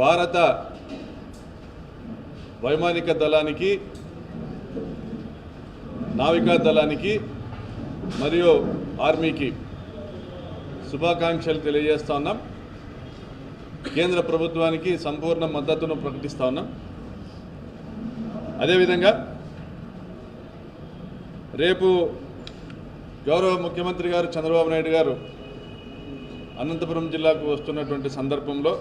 భారత వైమానిక దళానికి నావికా దళానికి మరియు ఆర్మీకి శుభాకాంక్షలు తెలియజేస్తా ఉన్నాం. కేంద్ర ప్రభుత్వానికి సంపూర్ణ మద్దతును ప్రకటిస్తా ఉన్నాం. అదేవిధంగా రేపు గౌరవ ముఖ్యమంత్రి గారు చంద్రబాబు నాయుడు గారు అనంతపురం జిల్లాకు వస్తున్నటువంటి సందర్భంలో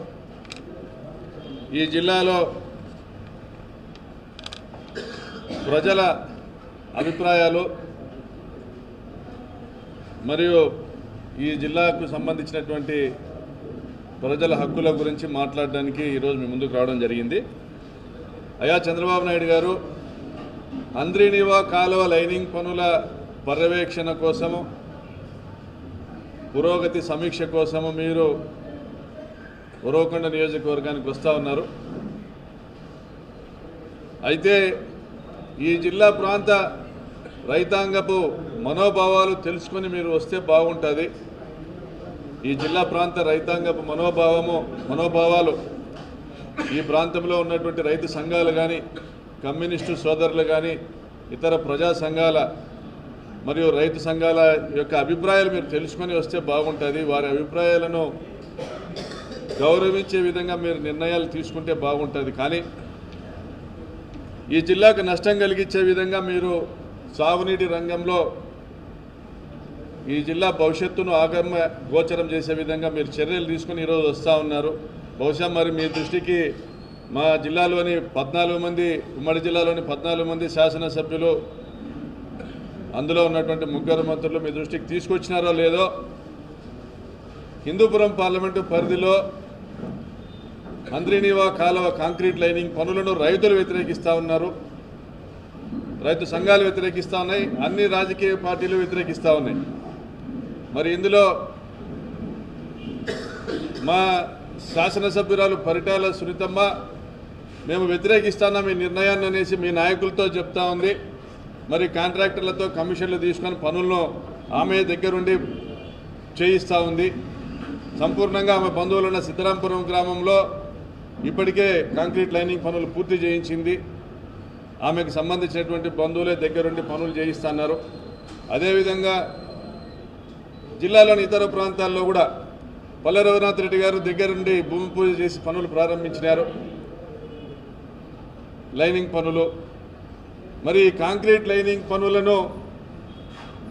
ఈ జిల్లాలో ప్రజల అభిప్రాయాలు మరియు ఈ జిల్లాకు సంబంధించినటువంటి ప్రజల హక్కుల గురించి మాట్లాడడానికి ఈరోజు మీ ముందుకు రావడం జరిగింది. అయా చంద్రబాబు నాయుడు గారు అంద్రినివా కాలువ లైనింగ్ పనుల పర్యవేక్షణ కోసము పురోగతి సమీక్ష కోసము మీరు ఉరవకొండ నియోజకవర్గానికి వస్తూ ఉన్నారు. అయితే ఈ జిల్లా ప్రాంత రైతాంగపు మనోభావాలు తెలుసుకొని మీరు వస్తే బాగుంటుంది. ఈ జిల్లా ప్రాంత రైతాంగపు మనోభావము మనోభావాలు ఈ ప్రాంతంలో ఉన్నటువంటి రైతు సంఘాలు కానీ కమ్యూనిస్టు సోదరులు కానీ ఇతర ప్రజా సంఘాల మరియు రైతు సంఘాల యొక్క అభిప్రాయాలు మీరు తెలుసుకొని వస్తే బాగుంటుంది. వారి అభిప్రాయాలను గౌరవించే విధంగా మీరు నిర్ణయాలు తీసుకుంటే బాగుంటుంది. కానీ ఈ జిల్లాకు నష్టం కలిగించే విధంగా మీరు సాగునీటి రంగంలో ఈ జిల్లా భవిష్యత్తును ఆగమ గోచరం చేసే విధంగా మీరు చర్యలు తీసుకుని ఈరోజు వస్తూ ఉన్నారు. బహుశా మరి మీ దృష్టికి మా జిల్లాలోని పద్నాలుగు మంది ఉమ్మడి జిల్లాలోని పద్నాలుగు మంది శాసనసభ్యులు అందులో ఉన్నటువంటి ముగ్గురు మంత్రులు మీ దృష్టికి తీసుకొచ్చినారో లేదో హిందూపురం పార్లమెంటు పరిధిలో అంద్రినీవా కాలువ కాంక్రీట్ లైనింగ్ పనులను రైతులు వ్యతిరేకిస్తూ ఉన్నారు. రైతు సంఘాలు వ్యతిరేకిస్తూ ఉన్నాయి. అన్ని రాజకీయ పార్టీలు వ్యతిరేకిస్తూ ఉన్నాయి. మరి ఇందులో మా శాసనసభ్యురాలు పరిటాల సునీతమ్మ మేము వ్యతిరేకిస్తున్నాం మీ నిర్ణయాన్ని అనేసి మీ నాయకులతో చెప్తా ఉంది. మరి కాంట్రాక్టర్లతో కమిషన్లు తీసుకొని పనులను ఆమె దగ్గరుండి చేయిస్తూ ఉంది. సంపూర్ణంగా ఆమె బంధువులు ఉన్న సిద్ధరాంపురం గ్రామంలో ఇప్పటికే కాంక్రీట్ లైనింగ్ పనులు పూర్తి చేయించింది. ఆమెకు సంబంధించినటువంటి బంధువులే దగ్గరుండి పనులు చేయిస్తున్నారు. అదేవిధంగా జిల్లాలోని ఇతర ప్రాంతాల్లో కూడా పల్లె రఘునాథ్ రెడ్డి గారు దగ్గరుండి భూమి పూజ చేసి పనులు ప్రారంభించినారు. లైనింగ్ పనులు. మరి ఈ కాంక్రీట్ లైనింగ్ పనులను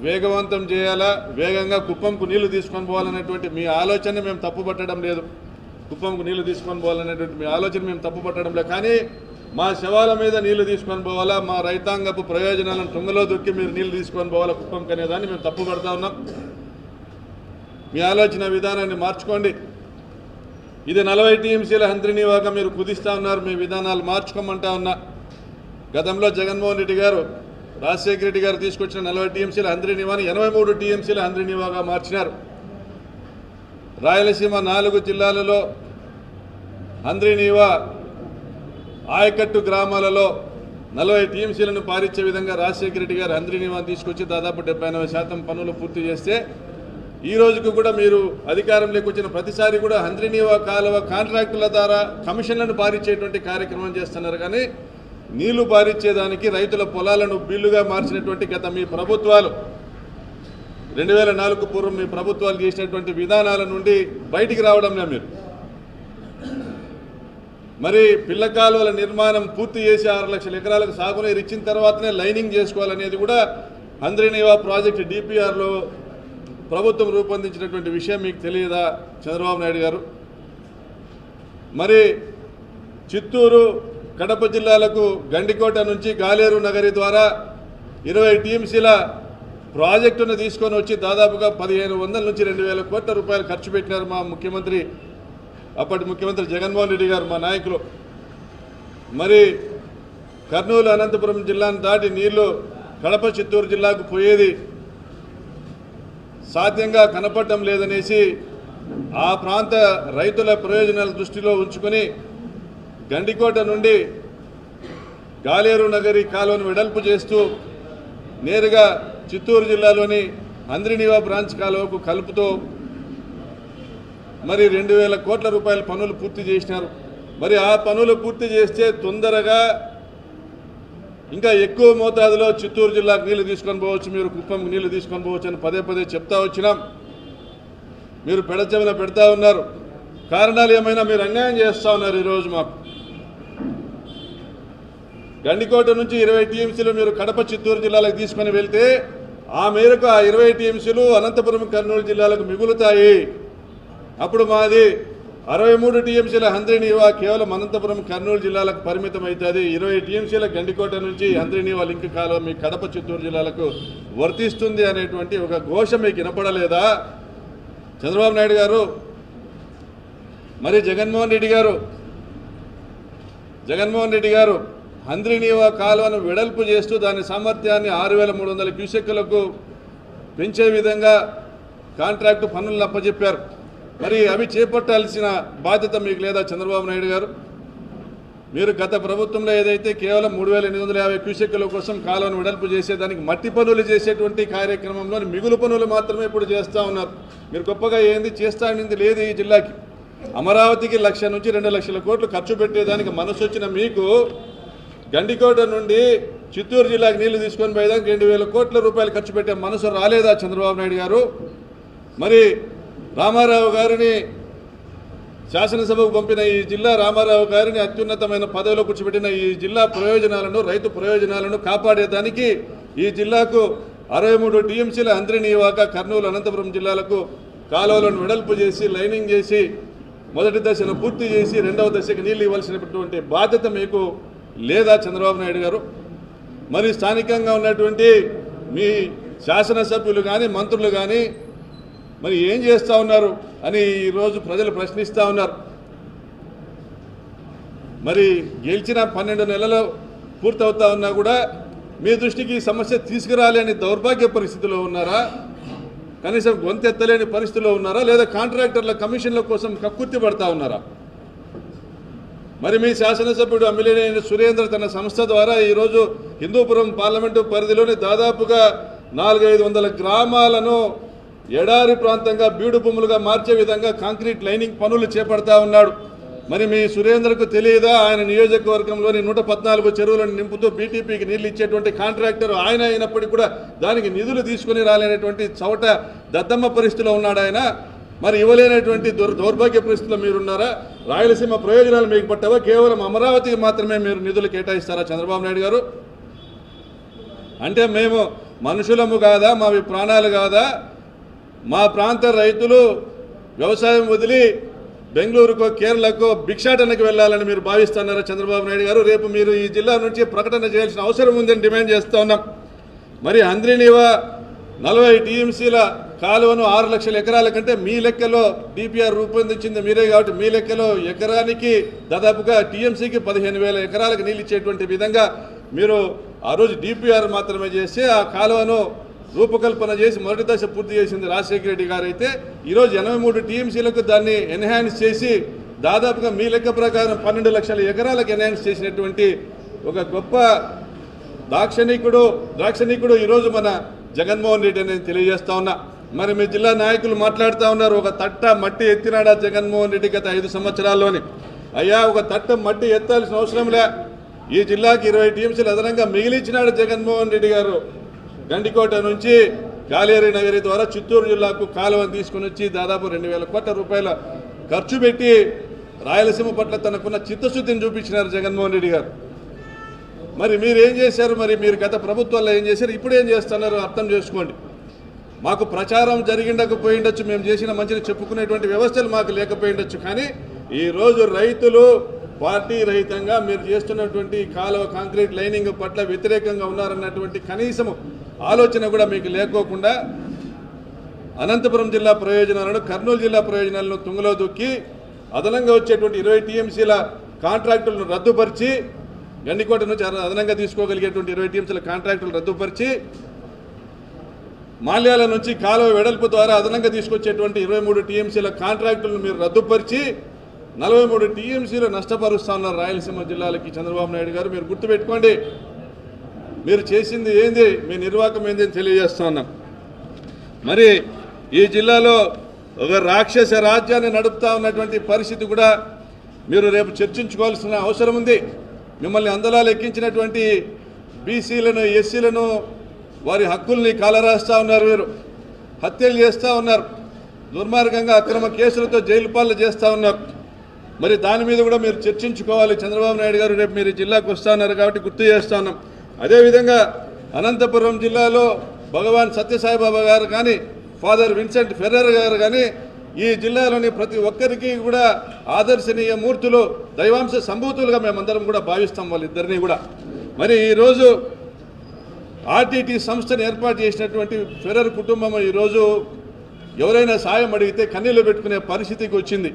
వేగవంతం చేయాలా? వేగంగా కుప్పంకు నీళ్ళు తీసుకొని పోవాలనేటువంటి మీ ఆలోచన మేము తప్పు పట్టడం లేదు. కుప్పంకు నీళ్ళు తీసుకొని పోవాలనేటువంటి మీ ఆలోచన మేము తప్పుపట్టడం లేదు. కానీ మా శవాల మీద నీళ్ళు తీసుకొని పోవాలా మా రైతాంగపు ప్రయోజనాలను తుంగలో దొక్కి మీరు నీళ్ళు తీసుకొని పోవాలా కుప్పంకి అనేదాన్ని మేము తప్పు పడతా ఉన్నాం. మీ ఆలోచన విధానాన్ని మార్చుకోండి. ఇది నలభై టీఎంసీల హంత్రినివాగా మీరు కుదిస్తా ఉన్నారు మీ విధానాలు మార్చుకోమంటా ఉన్నా. గతంలో జగన్మోహన్ రెడ్డి గారు రాజశేఖర రెడ్డి గారు తీసుకొచ్చిన నలభై టీఎంసీల హంత్రినివాని ఎనభై మూడు టీఎంసీల హంద్రినీవాగా మార్చినారు. రాయలసీమ నాలుగు జిల్లాలలో హంద్రినీవా ఆయకట్టు గ్రామాలలో నలభై టీఎంసీలను పారించే విధంగా రాజశేఖర రెడ్డి గారు హంద్రినీవాని తీసుకొచ్చి దాదాపు డెబ్బై ఎనభై శాతం పనులు పూర్తి చేస్తే ఈ రోజుకు కూడా మీరు అధికారంలోకి వచ్చిన ప్రతిసారి కూడా హంద్రినీవా కాలువ కాంట్రాక్టుల ద్వారా కమిషన్లను పారించేటువంటి కార్యక్రమం చేస్తున్నారు. కానీ నీళ్ళు పారించేదానికి రైతుల పొలాలను బిల్లుగా మార్చినటువంటి గత మీ ప్రభుత్వాలు రెండు వేల నాలుగు పూర్వం మీ ప్రభుత్వాలు చేసినటువంటి విధానాల నుండి బయటికి రావడంలే మీరు. మరి పిల్ల కాలువల నిర్మాణం పూర్తి చేసి ఆరు లక్షల ఎకరాలకు సాగునీరు ఇచ్చిన తర్వాతనే లైనింగ్ చేసుకోవాలనేది కూడా హంద్రినీవా ప్రాజెక్టు డిపిఆర్లో ప్రభుత్వం రూపొందించినటువంటి విషయం మీకు తెలియదా చంద్రబాబు నాయుడు గారు? మరి చిత్తూరు కడప జిల్లాలకు గండికోట నుంచి గాలేరు నగరి ద్వారా ఇరవై టీఎంసీల ప్రాజెక్టును తీసుకొని వచ్చి దాదాపుగా పదిహేను వందల నుంచి రెండు వేల కోట్ల రూపాయలు ఖర్చు పెట్టినారు మా ముఖ్యమంత్రి అప్పటి ముఖ్యమంత్రి జగన్మోహన్ రెడ్డి గారు మా నాయకులు. మరి కర్నూలు అనంతపురం జిల్లాను దాటి నీళ్ళు కడప చిత్తూరు జిల్లాకు పోయేది సాధ్యంగా కనపడటం లేదనేసి ఆ ప్రాంత రైతుల ప్రయోజనాల దృష్టిలో ఉంచుకొని గండికోట నుండి గాలేరు నగరి కాలువను వెడల్పు చేస్తూ నేరుగా చిత్తూరు జిల్లాలోని అంద్రినివా బ్రాంచ్ కాలువకు కలుపుతూ మరి రెండు వేల కోట్ల రూపాయల పనులు పూర్తి చేసినారు. మరి ఆ పనులు పూర్తి చేస్తే తొందరగా ఇంకా ఎక్కువ మోతాదులో చిత్తూరు జిల్లాకు నీళ్ళు తీసుకొని పోవచ్చు మీరు కుప్పంకి నీళ్ళు తీసుకొని పోవచ్చు అని పదే పదే చెప్తా వచ్చినాం. మీరు పెడచెవిన పెడతా ఉన్నారు. కారణాలు ఏమైనా మీరు అన్యాయం చేస్తూ ఉన్నారు ఈరోజు మాకు. గండికోట నుంచి ఇరవై టీఎంసీలు మీరు కడప చిత్తూరు జిల్లాలకు తీసుకొని వెళ్తే ఆ మేరకు ఆ ఇరవై టీఎంసీలు అనంతపురం కర్నూలు జిల్లాలకు మిగులుతాయి. అప్పుడు మాది అరవై మూడు టీఎంసీల హంద్రీనీవా కేవలం అనంతపురం కర్నూలు జిల్లాలకు పరిమితం అవుతుంది ఇరవై టీఎంసీల గండికోట నుంచి హంద్రీనీవా లింక్ కాలువ మీ కడప చిత్తూరు జిల్లాలకు వర్తిస్తుంది అనేటువంటి ఒక ఘోష మీకు వినపడలేదా? చంద్రబాబు నాయుడు గారు మరి జగన్మోహన్ రెడ్డి గారు జగన్మోహన్ రెడ్డి గారు హంద్రీనీవా కాలువను వెడల్పు చేస్తూ దాని సామర్థ్యాన్ని ఆరు వేల మూడు వందల క్యూసెక్కులకు పెంచే విధంగా కాంట్రాక్టు పనులను అప్పచెప్పారు మరి అవి చేపట్టాల్సిన బాధ్యత మీకు లేదా చంద్రబాబు నాయుడు గారు? మీరు గత ప్రభుత్వంలో ఏదైతే కేవలం మూడు వేల ఎనిమిది వందల యాభై క్యూసెక్కుల కోసం కాలువను వెడల్పు చేసేదానికి మట్టి పనులు చేసేటువంటి కార్యక్రమంలో మిగులు పనులు మాత్రమే ఇప్పుడు చేస్తూ ఉన్నారు. మీరు గొప్పగా ఏంది చేస్తా అనేది లేదు ఈ జిల్లాకి. అమరావతికి లక్ష నుంచి రెండు లక్షల కోట్లు ఖర్చు పెట్టేదానికి మనసు వచ్చిన మీకు గండికోట నుండి చిత్తూరు జిల్లాకి నీళ్ళు తీసుకొని పోయేదానికి రెండు వేల కోట్ల రూపాయలు ఖర్చు పెట్టే మనసు రాలేదా చంద్రబాబు నాయుడు గారు? మరి రామారావు గారిని శాసనసభకు పంపిన ఈ జిల్లా రామారావు గారిని అత్యున్నతమైన పదవిలో కూర్చోబెట్టిన ఈ జిల్లా ప్రయోజనాలను రైతు ప్రయోజనాలను కాపాడేదానికి ఈ జిల్లాకు అరవై మూడు టీఎంసీల అంద్రినీవాక కర్నూలు అనంతపురం జిల్లాలకు కాలువలను వెడల్పు చేసి లైనింగ్ చేసి మొదటి దశను పూర్తి చేసి రెండవ దశకు నీళ్ళు ఇవ్వాల్సినటువంటి బాధ్యత మీకు లేదా చంద్రబాబు నాయుడు గారు? మరి స్థానికంగా ఉన్నటువంటి మీ శాసనసభ్యులు కానీ మంత్రులు కానీ మరి ఏం చేస్తూ ఉన్నారు అని ఈరోజు ప్రజలు ప్రశ్నిస్తూ ఉన్నారు. మరి గెలిచిన పన్నెండు నెలలు పూర్తవుతా ఉన్నా కూడా మీ దృష్టికి ఈ సమస్య తీసుకురాలేని దౌర్భాగ్య పరిస్థితిలో ఉన్నారా? కనీసం గొంతెత్తలేని పరిస్థితిలో ఉన్నారా? లేదా కాంట్రాక్టర్ల కమిషన్ల కోసం కక్కుర్తి పడతా ఉన్నారా? మరి మీ శాసనసభ్యుడు అమ్మిలేని సురేంద్ర తన సంస్థ ద్వారా ఈరోజు హిందూపురం పార్లమెంటు పరిధిలోని దాదాపుగా నాలుగైదు వందల గ్రామాలను ఎడారి ప్రాంతంగా బీడు భూములుగా మార్చే విధంగా కాంక్రీట్ లైనింగ్ పనులు చేపడతా ఉన్నాడు. మరి మీ సురేంద్రకు తెలియదా? ఆయన నియోజకవర్గంలోని నూట పద్నాలుగు చెరువులను నింపుతూ బీటీపీకి నీళ్ళు ఇచ్చేటువంటి కాంట్రాక్టర్ ఆయన అయినప్పటికీ కూడా దానికి నిధులు తీసుకుని రాలేనటువంటి చవట దద్దమ్మ పరిస్థితిలో ఉన్నాడు ఆయన. మరి ఇవ్వలేనటువంటి దుర్ దౌర్భాగ్య పరిస్థితుల్లో మీరున్నారా? రాయలసీమ ప్రయోజనాలు మీకు పట్టవా? కేవలం అమరావతికి మాత్రమే మీరు నిధులు కేటాయిస్తారా చంద్రబాబు నాయుడు గారు? అంటే మేము మనుషులము కాదా? మావి ప్రాణాలు కాదా? మా ప్రాంత రైతులు వ్యవసాయం వదిలి బెంగళూరుకో కేరళకో భిక్షాటనకు వెళ్ళాలని మీరు భావిస్తున్నారా చంద్రబాబు నాయుడు గారు? రేపు మీరు ఈ జిల్లా నుంచి ప్రకటన చేయాల్సిన అవసరం ఉందని డిమాండ్ చేస్తూ ఉన్నాం. మరి అంద్రినీవా నలభై టీఎంసీల కాలువను ఆరు లక్షల ఎకరాల కంటే మీ లెక్కలో డిపిఆర్ రూపొందించింది మీరే కాబట్టి మీ లెక్కలో ఎకరానికి దాదాపుగా టీఎంసీకి పదిహేను వేల ఎకరాలకు నీళ్ళు ఇచ్చేటువంటి విధంగా మీరు ఆ రోజు డిపిఆర్ మాత్రమే చేసి ఆ కాలువను రూపకల్పన చేసి మొదటి దశ పూర్తి చేసింది రాజశేఖర రెడ్డి గారు అయితే ఈరోజు ఎనభై మూడు టీఎంసీలకు దాన్ని ఎన్హాన్స్ చేసి దాదాపుగా మీ లెక్క ప్రకారం పన్నెండు లక్షల ఎకరాలకు ఎన్హాన్స్ చేసినటువంటి ఒక గొప్ప దాక్షణికుడు దాక్షణికుడు ఈరోజు మన జగన్మోహన్ రెడ్డి అని తెలియజేస్తా ఉన్నా. మరి మీ జిల్లా నాయకులు మాట్లాడుతూ ఉన్నారు. ఒక తట్ట మట్టి ఎత్తినాడా జగన్మోహన్ రెడ్డి గత ఐదు సంవత్సరాల్లోని? అయ్యా ఒక తట్ట మట్టి ఎత్తాల్సిన అవసరం లే. ఈ జిల్లాకి ఇరవై టీఎంసీలు అదనంగా మిగిలించినాడు జగన్మోహన్ రెడ్డి గారు. గండికోట నుంచి కాలేరి నగరి ద్వారా చిత్తూరు జిల్లాకు కాలువను తీసుకుని వచ్చి దాదాపు రెండు వేల కోట్ల రూపాయల ఖర్చు పెట్టి రాయలసీమ పట్ల తనకున్న చిత్తశుద్ధిని చూపించినారు జగన్మోహన్ రెడ్డి గారు. మరి మీరు ఏం చేశారు? మరి మీరు గత ప్రభుత్వాల్లో ఏం చేశారు? ఇప్పుడు ఏం చేస్తున్నారు? అర్థం చేసుకోండి. మాకు ప్రచారం జరిగిండకపోయిండొచ్చు మేము చేసిన మంచిని చెప్పుకునేటువంటి వ్యవస్థలు మాకు లేకపోయిండొచ్చు కానీ ఈరోజు రైతులు పార్టీ రహితంగా మీరు చేస్తున్నటువంటి కాలువ కాంక్రీట్ లైనింగ్ పట్ల వ్యతిరేకంగా ఉన్నారన్నటువంటి కనీసము ఆలోచన కూడా మీకు లేకోకుండా అనంతపురం జిల్లా ప్రయోజనాలను కర్నూలు జిల్లా ప్రయోజనాలను తుంగలో దొక్కి అదనంగా వచ్చేటువంటి ఇరవై టీఎంసీల కాంట్రాక్టులను రద్దుపరిచి గండికోట నుంచి అదనంగా తీసుకోగలిగేటువంటి ఇరవై టీఎంసీల కాంట్రాక్టులు రద్దుపరిచి మాల్యాల నుంచి కాలువ వెడల్పు ద్వారా అదనంగా తీసుకొచ్చేటువంటి ఇరవై మూడు టీఎంసీల కాంట్రాక్టులను మీరు రద్దుపరిచి నలభై మూడు టీఎంసీలు నష్టపరుస్తున్నారు రాయలసీమ జిల్లాలకి చంద్రబాబు నాయుడు గారు మీరు గుర్తుపెట్టుకోండి. మీరు చేసింది ఏంది? మీ నిర్వాహకం ఏంది అని తెలియజేస్తా మరి ఈ జిల్లాలో ఒక రాక్షస రాజ్యాన్ని నడుపుతా ఉన్నటువంటి పరిస్థితి కూడా మీరు రేపు చర్చించుకోవాల్సిన అవసరం ఉంది. మిమ్మల్ని అందలా లెక్కించినటువంటి బీసీలను ఎస్సీలను వారి హక్కుల్ని కాలరాస్తా ఉన్నారు వీరు. హత్యలు చేస్తూ ఉన్నారు. దుర్మార్గంగా అక్రమ కేసులతో జైలు పాలన చేస్తూ ఉన్నారు. మరి దాని మీద కూడా మీరు చర్చించుకోవాలి. చంద్రబాబు నాయుడు గారు రేపు మీరు జిల్లాకు వస్తున్నారు కాబట్టి గుర్తు చేస్తా ఉన్నాం. అదేవిధంగా అనంతపురం జిల్లాలో భగవాన్ సత్యసాయిబాబా గారు కానీ ఫాదర్ విన్సెంట్ ఫెర్రర్ గారు కానీ ఈ జిల్లాలోని ప్రతి ఒక్కరికి కూడా ఆదర్శనీయ మూర్తులు దైవాంశ సంభూతులుగా మేమందరం కూడా భావిస్తాం వాళ్ళిద్దరినీ కూడా. మరి ఈరోజు ఆర్టీటీ సంస్థను ఏర్పాటు చేసినటువంటి ఫెరర్ కుటుంబం ఈరోజు ఎవరైనా సాయం అడిగితే కన్నీళ్ళు పెట్టుకునే పరిస్థితికి వచ్చింది.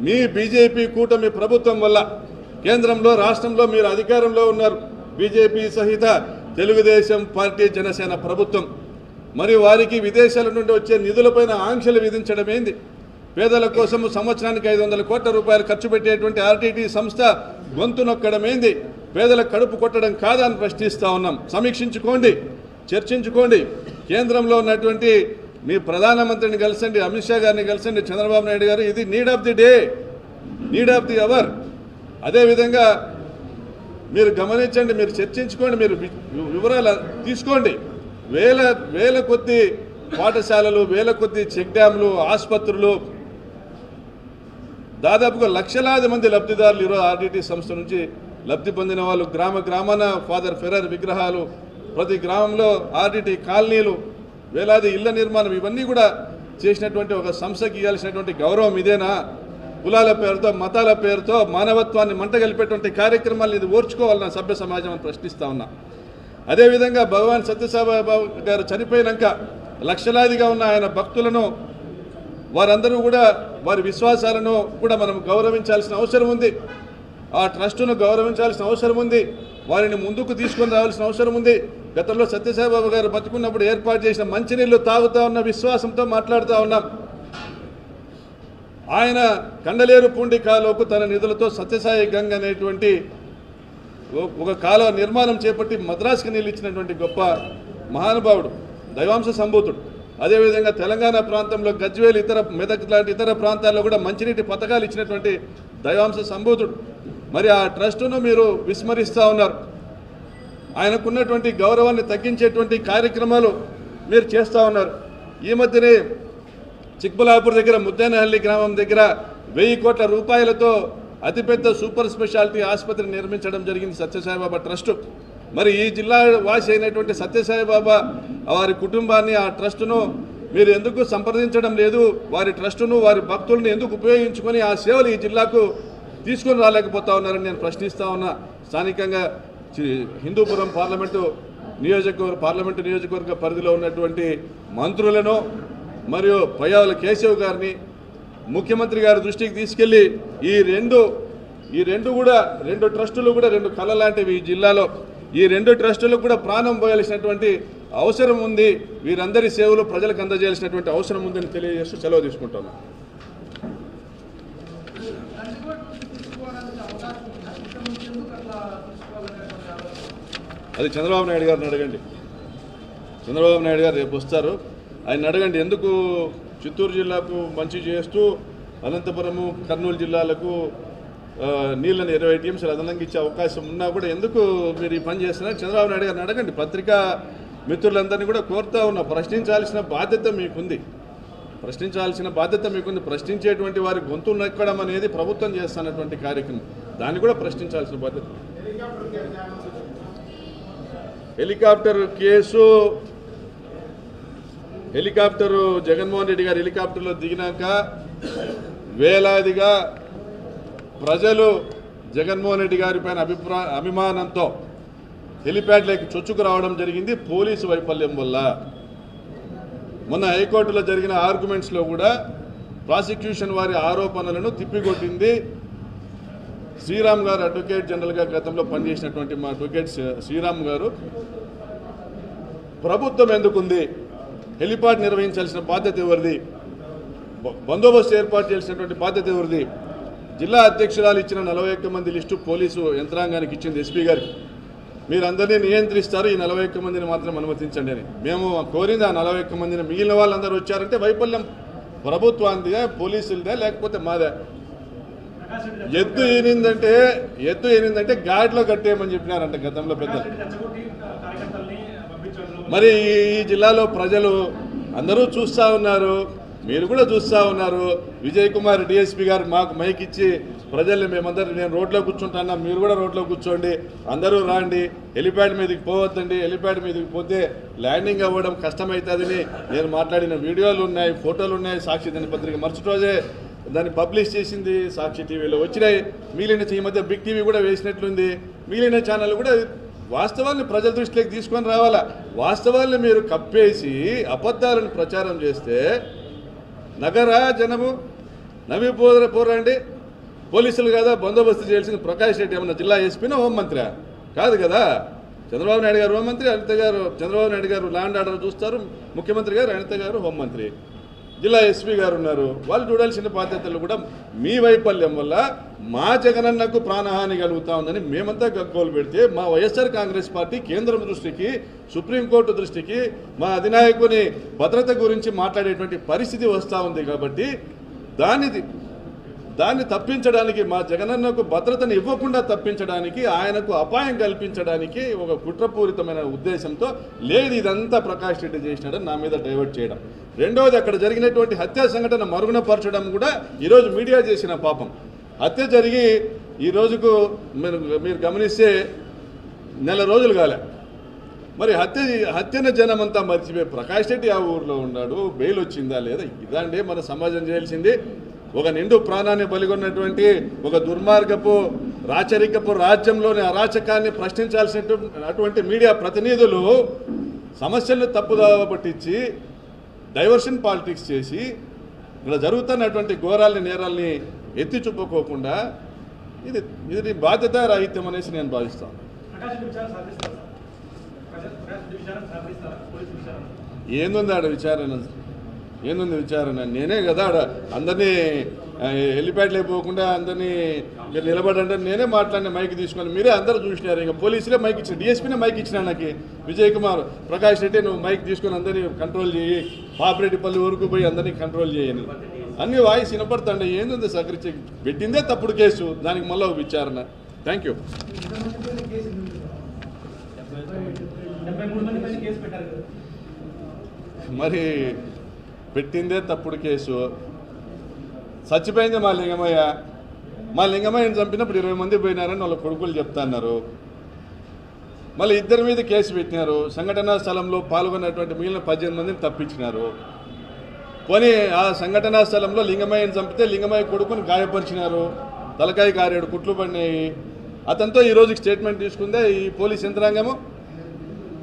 మీ బీజేపీ కూటమి ప్రభుత్వం వల్ల కేంద్రంలో రాష్ట్రంలో మీరు అధికారంలో ఉన్నారు. బీజేపీ సహిత తెలుగుదేశం పార్టీ జనసేన ప్రభుత్వం. మరి వారికి విదేశాల నుండి వచ్చే నిధులపైన ఆంక్షలు విధించడం ఏంది? పేదల కోసం సంవత్సరానికి ఐదు వందల కోట్ల రూపాయలు ఖర్చు పెట్టేటువంటి ఆర్టీటీ సంస్థ గొంతు నొక్కడమేంది పేదల కడుపు కొట్టడం కాదని ప్రశ్నిస్తూ ఉన్నాం. సమీక్షించుకోండి. చర్చించుకోండి. కేంద్రంలో ఉన్నటువంటి మీ ప్రధానమంత్రిని కలిసండి అమిత్ షా గారిని కలిసండి చంద్రబాబు నాయుడు గారు ఇది need of the day need of the hour అదేవిధంగా మీరు గమనించండి మీరు చర్చించుకోండి మీరు వివరాలు తీసుకోండి. వేల వేల కొద్ది పాఠశాలలు వేల కొద్ది చెక్ డ్యామ్లు ఆసుపత్రులు దాదాపుగా లక్షలాది మంది లబ్ధిదారులు ఈరోజు ఆర్డిటి సంస్థ నుంచి లబ్ధి పొందిన వాళ్ళు గ్రామ గ్రామాన ఫాదర్ ఫెరర్ విగ్రహాలు ప్రతి గ్రామంలో ఆర్డిటి కాలనీలు వేలాది ఇళ్ళ నిర్మాణం ఇవన్నీ కూడా చేసినటువంటి ఒక సంస్థకి ఇవ్వాల్సినటువంటి గౌరవం ఇదేనా? కులాల పేరుతో మతాల పేరుతో మానవత్వాన్ని మంటగలిపేటువంటి కార్యక్రమాలు ఇది ఓర్చుకోవాలన్న సభ్య సమాజం అని ప్రశ్నిస్తా ఉన్నా. అదేవిధంగా భగవాన్ సత్యసాయిబాబు గారు చనిపోయినాక లక్షలాదిగా ఉన్న ఆయన భక్తులను వారందరూ కూడా వారి విశ్వాసాలను కూడా మనం గౌరవించాల్సిన అవసరం ఉంది. ఆ ట్రస్టును గౌరవించాల్సిన అవసరం ఉంది. వారిని ముందుకు తీసుకొని రావాల్సిన అవసరం ఉంది. గతంలో సత్యసాయిబాబు గారు బతుకున్నప్పుడు ఏర్పాటు చేసిన మంచినీళ్ళు తాగుతా ఉన్న విశ్వాసంతో మాట్లాడుతూ ఉన్నాం. ఆయన కండలేరు పూండి కాలువకు తన నిధులతో సత్యసాయి గంగ అనేటువంటి ఒక కాలువ నిర్మాణం చేపట్టి మద్రాసుకి నీళ్ళు ఇచ్చినటువంటి గొప్ప మహానుభావుడు దైవాంశ సంభూతుడు. అదేవిధంగా తెలంగాణ ప్రాంతంలో గజ్వేల్ ఇతర మెదక్ లాంటి ఇతర ప్రాంతాల్లో కూడా మంచినీటి పథకాలు ఇచ్చినటువంటి దైవాంశ సంభూతుడు. మరి ఆ ట్రస్టును మీరు విస్మరిస్తూ ఉన్నారు. ఆయనకున్నటువంటి గౌరవాన్ని తగ్గించేటువంటి కార్యక్రమాలు మీరు చేస్తూ ఉన్నారు. ఈ మధ్యనే చిక్బలాపూర్ దగ్గర ముద్దేనహల్లి గ్రామం దగ్గర వెయ్యి కోట్ల రూపాయలతో అతిపెద్ద సూపర్ స్పెషాలిటీ ఆసుపత్రి నిర్మించడం జరిగింది సత్యసాయిబాబా ట్రస్టు. మరి ఈ జిల్లా వాసి అయినటువంటి సత్యసాయిబాబా వారి కుటుంబాన్ని ఆ ట్రస్టును మీరు ఎందుకు సంప్రదించడం లేదు? వారి ట్రస్టును వారి భక్తులను ఎందుకు ఉపయోగించుకొని ఆ సేవలు ఈ జిల్లాకు తీసుకొని రాలేకపోతా ఉన్నారని నేను ప్రశ్నిస్తా ఉన్నా. స్థానికంగా హిందూపురం పార్లమెంటు నియోజకవర్గ పార్లమెంటు నియోజకవర్గ పరిధిలో ఉన్నటువంటి మంత్రులను మరియు పయ్యావుల కేశవ్ గారిని ముఖ్యమంత్రి గారి దృష్టికి తీసుకెళ్ళి ఈ రెండు ఈ రెండు కూడా రెండు ట్రస్టులు కూడా రెండు కళ లాంటివి ఈ జిల్లాలో. ఈ రెండు ట్రస్టులకు కూడా ప్రాణం పోయాల్సినటువంటి అవసరం ఉంది. వీరందరి సేవలు ప్రజలకు అందజేయాల్సినటువంటి అవసరం ఉందని తెలియజేస్తూ సెలవు తీసుకుంటాను తీసుకోవడానికి అవకాశం ఉందా ఇక్కడ నుంచి ఎందుకు అట్లా తీసుకోవాలనేటువంటి ఆలోచన అది చంద్రబాబు నాయుడు గారిని అడగండి. చంద్రబాబు నాయుడు గారు రేపు వస్తారు. ఆయన అడగండి ఎందుకు చిత్తూరు జిల్లాకు మంచి చేస్తూ అనంతపురము కర్నూలు జిల్లాలకు నీళ్ళని ఇరవై టీఎంసీలు అదనంగా ఇచ్చే అవకాశం ఉన్నా కూడా ఎందుకు మీరు ఈ పని చేస్తున్నారు? చంద్రబాబు నాయుడు గారిని అడగండి. పత్రికా మిత్రులందరినీ కూడా కోరుతా ఉన్నా ప్రశ్నించాల్సిన బాధ్యత మీకుంది. ప్రశ్నించాల్సిన బాధ్యత మీకుంది. ప్రశ్నించేటువంటి వారి గొంతు నొక్కడం అనేది ప్రభుత్వం చేస్తున్నటువంటి కార్యక్రమం. దాన్ని కూడా ప్రశ్నించాల్సిన బాధ్యత. Helicopter case. Helicopter Jaganmohan Reddy గారు హెలికాప్టర్లో దిగినాక వేలాదిగా ప్రజలు జగన్మోహన్ రెడ్డి గారి పైన అభిప్రాయ అభిమానంతో హెలిప్యాడ్లోకి చొచ్చుకు రావడం జరిగింది పోలీసు వైఫల్యం వల్ల. మొన్న హైకోర్టులో జరిగిన ఆర్గ్యుమెంట్స్లో కూడా ప్రాసిక్యూషన్ వారి ఆరోపణలను తిప్పికొట్టింది శ్రీరామ్ గారు అడ్వకేట్ జనరల్గా గతంలో పనిచేసినటువంటి మా అడ్వకేట్ శ్రీరామ్ గారు ప్రభుత్వం ఎందుకుంది? హెలిపాడ్ నిర్వహించాల్సిన బాధ్యత ఎవరిది? బందోబస్తు ఏర్పాటు చేసినటువంటి బాధ్యత ఎవరిది? జిల్లా అధ్యక్షురాలు ఇచ్చిన నలభై ఒక్క మంది లిస్టు పోలీసు యంత్రాంగానికి ఇచ్చింది ఎస్పీ గారికి మీరందరినీ నియంత్రిస్తారు ఈ నలభై ఒక్క మందిని మాత్రం అనుమతించండి అని. మేము కోరింది ఆ నలభై ఒక్క మందిని మిగిలిన వాళ్ళందరూ వచ్చారంటే వైఫల్యం. ప్రభుత్వాందిగా పోలీసులదే లేకపోతే మాదే. ఎద్దు ఏనిందంటే ఎద్దు ఏనిందంటే గాడిలో కట్టేయమని చెప్పినారంట గతంలో పెద్దలు. మరి ఈ జిల్లాలో ప్రజలు అందరూ చూస్తూ ఉన్నారు మీరు కూడా చూస్తూ ఉన్నారు. విజయ్ కుమార్ డిఎస్పీ గారు మాకు మైక్ ఇచ్చి ప్రజల్ని మేమందరం నేను రోడ్లో కూర్చుంటాను మీరు కూడా రోడ్లో కూర్చోండి అందరూ రాండి హెలిప్యాడ్ మీదకి పోవద్దండి హెలిప్యాడ్ మీదకి పోతే ల్యాండింగ్ అవ్వడం కష్టమవుతుందని నేను మాట్లాడిన వీడియోలు ఉన్నాయి ఫోటోలు ఉన్నాయి సాక్షి దినపత్రిక. మరుసటి రోజే దాన్ని పబ్లిష్ చేసింది సాక్షి టీవీలో. వచ్చినాయి మిగిలిన ఈ మధ్య బిగ్ టీవీ కూడా వేసినట్లుంది. మిగిలిన ఛానల్ కూడా వాస్తవాన్ని ప్రజల దృష్టిలోకి తీసుకొని రావాలా? వాస్తవాల్ని మీరు కప్పేసి అబద్ధాలను ప్రచారం చేస్తే నగరా జనము నవ్వి పోరండి. పోలీసులు కదా బందోబస్తు చేయాల్సిన ప్రకాష్ రెడ్డి ఏమన్నా జిల్లా ఎస్పీనా హోంమంత్రి కాదు కదా. చంద్రబాబు నాయుడు గారు హోంమంత్రి అనిత గారు చంద్రబాబు నాయుడు గారు ల్యాండ్ ఆర్డర్ చూస్తారు. ముఖ్యమంత్రి గారు అనిత గారు హోంమంత్రి జిల్లా ఎస్పీ గారు ఉన్నారు. వాళ్ళు చూడాల్సిన బాధ్యతలు కూడా మీ వైఫల్యం వల్ల మా జగనన్నకు ప్రాణహాని కలుగుతా ఉందని మేమంతా గగ్గోలు పెడితే మా వైఎస్ఆర్ కాంగ్రెస్ పార్టీ కేంద్రం దృష్టికి సుప్రీంకోర్టు దృష్టికి మా అధినాయకుని భద్రత గురించి మాట్లాడేటువంటి పరిస్థితి వస్తూ ఉంది కాబట్టి దానిది దాన్ని తప్పించడానికి మా జగనన్నకు భద్రతను ఇవ్వకుండా తప్పించడానికి ఆయనకు అపాయం కల్పించడానికి ఒక కుట్రపూరితమైన ఉద్దేశంతో లేదు ఇదంతా ప్రకాష్ రెడ్డి చేసినాడని నా మీద డైవర్ట్ చేయడం. రెండవది అక్కడ జరిగినటువంటి హత్యా సంఘటన మరుగునపరచడం కూడా ఈరోజు మీడియా చేసిన పాపం. హత్య జరిగి ఈ రోజుకు మీరు మీరు గమనిస్తే నెల రోజులు కాలే. మరి హత్య హత్యన జనం అంతా మర్చిపోయి ప్రకాష్ రెడ్డి ఆ ఊర్లో ఉన్నాడు బెయిల్ వచ్చిందా లేదా? ఇదండి మన సమాజం చేయాల్సింది. ఒక నిండు ప్రాణాన్ని బలిగొన్నటువంటి ఒక దుర్మార్గపు రాచరికపు రాజ్యంలోని అరాచకాన్ని ప్రశ్నించాల్సినటువంటి మీడియా ప్రతినిధులు సమస్యలను తప్పుదావ పట్టించి డైవర్షన్ పాలిటిక్స్ చేసి ఇక్కడ జరుగుతున్నటువంటి ఘోరాల్ని నేరాల్ని ఎత్తి చూపుకోకుండా ఇది ఇది బాధ్యత రాహిత్యం అనేసి నేను భావిస్తాను. ఏందుంది ఆడ విచారణ? ఏందుంది విచారణ? నేనే కదా ఆడ అందరినీ హెలిప్యాడ్లో పోకుండా అందరినీ మీరు నిలబడంటే నేనే మాట్లాడిన మైక్ తీసుకొని. మీరే అందరూ చూసినారు. ఇంకా పోలీసులే మైక్ ఇచ్చిన డిఎస్పీనే మైక్ ఇచ్చిన నాకు. విజయ్ కుమార్ ప్రకాష్ రెడ్డి నువ్వు మైక్ తీసుకొని అందరినీ కంట్రోల్ చేయి. పాపిరెడ్డిపల్లి వరకు పోయి అందరినీ కంట్రోల్ చేయని. అన్ని వాయిస్ వినపడుతుండే. ఏందుంది సకరించి? పెట్టిందే తప్పుడు కేసు. దానికి మళ్ళీ ఒక విచారణ. థ్యాంక్ యూ మరి పెట్టిందే తప్పుడు కేసు. చచ్చిపోయింది మా లింగమయ్య. మా లింగమయ్యని చంపినప్పుడు ఇరవై మంది పోయినారని వాళ్ళ కొడుకులు చెప్తున్నారు. మళ్ళీ ఇద్దరి మీద కేసు పెట్టినారు. సంఘటనా స్థలంలో పాల్గొన్నటువంటి మిగిలిన పద్దెనిమిది మందిని తప్పించినారు. పోనీ ఆ సంఘటనా స్థలంలో లింగమయ్యని చంపితే లింగమయ్య కొడుకుని గాయపరిచినారు. తలకాయ కారేడు కుట్లు పడినాయి. అతనితో ఈ రోజుకి స్టేట్మెంట్ తీసుకుందే ఈ పోలీస్ యంత్రాంగము.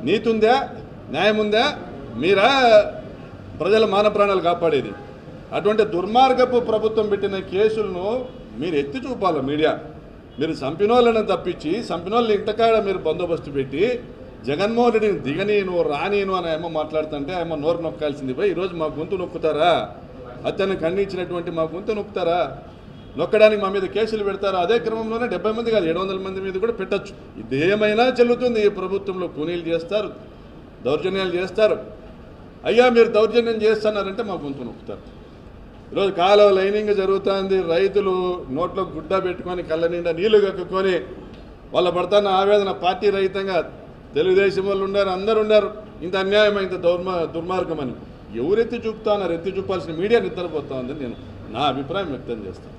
నీతుందా? న్యాయం ఉందా మీరా? ప్రజల మాన ప్రాణాలు కాపాడేది. అటువంటి దుర్మార్గపు ప్రభుత్వం పెట్టిన కేసులను మీరు ఎత్తి చూపాలి మీడియా. మీరు చంపినోళ్ళని తప్పించి చంపినోళ్ళని ఇంతకాడ మీరు బందోబస్తు పెట్టి జగన్మోహన్ రెడ్డిని దిగనీను రానీను అని ఏమో మాట్లాడుతుంటే ఏమో నోరు నొక్కాల్సింది పోయి ఈరోజు మా గొంతు నొక్కుతారా? అతను ఖండించినటువంటి మా గొంతు నొక్కుతారా? నొక్కడానికి మా మీద కేసులు పెడతారు? అదే క్రమంలోనే డెబ్బై మంది కాదు ఏడు వందల మంది మీద కూడా పెట్టచ్చు. ఇదేమైనా చెల్లుతుంది? ఈ ప్రభుత్వంలో కూనీలు చేస్తారు దౌర్జన్యాలు చేస్తారు. అయ్యా మీరు దౌర్జన్యం చేస్తున్నారంటే మా గొంతు నొప్పుతారు ఈరోజు కాలువ లైనింగ్ జరుగుతుంది రైతులు నోట్లో గుడ్డ పెట్టుకొని కళ్ళ నిండా నీళ్ళు కక్కుకొని వాళ్ళ పడుతున్న ఆవేదన పార్టీ రహితంగా తెలుగుదేశం వాళ్ళు ఉన్నారు అందరు ఉన్నారు. ఇంత అన్యాయం ఇంత దౌర్మ దుర్మార్గం అని ఎవరెత్తి చూపుతానో ఎత్తి చూపాల్సిన మీడియా నిద్రపోతా ఉందని నేను నా అభిప్రాయం వ్యక్తం చేస్తాను.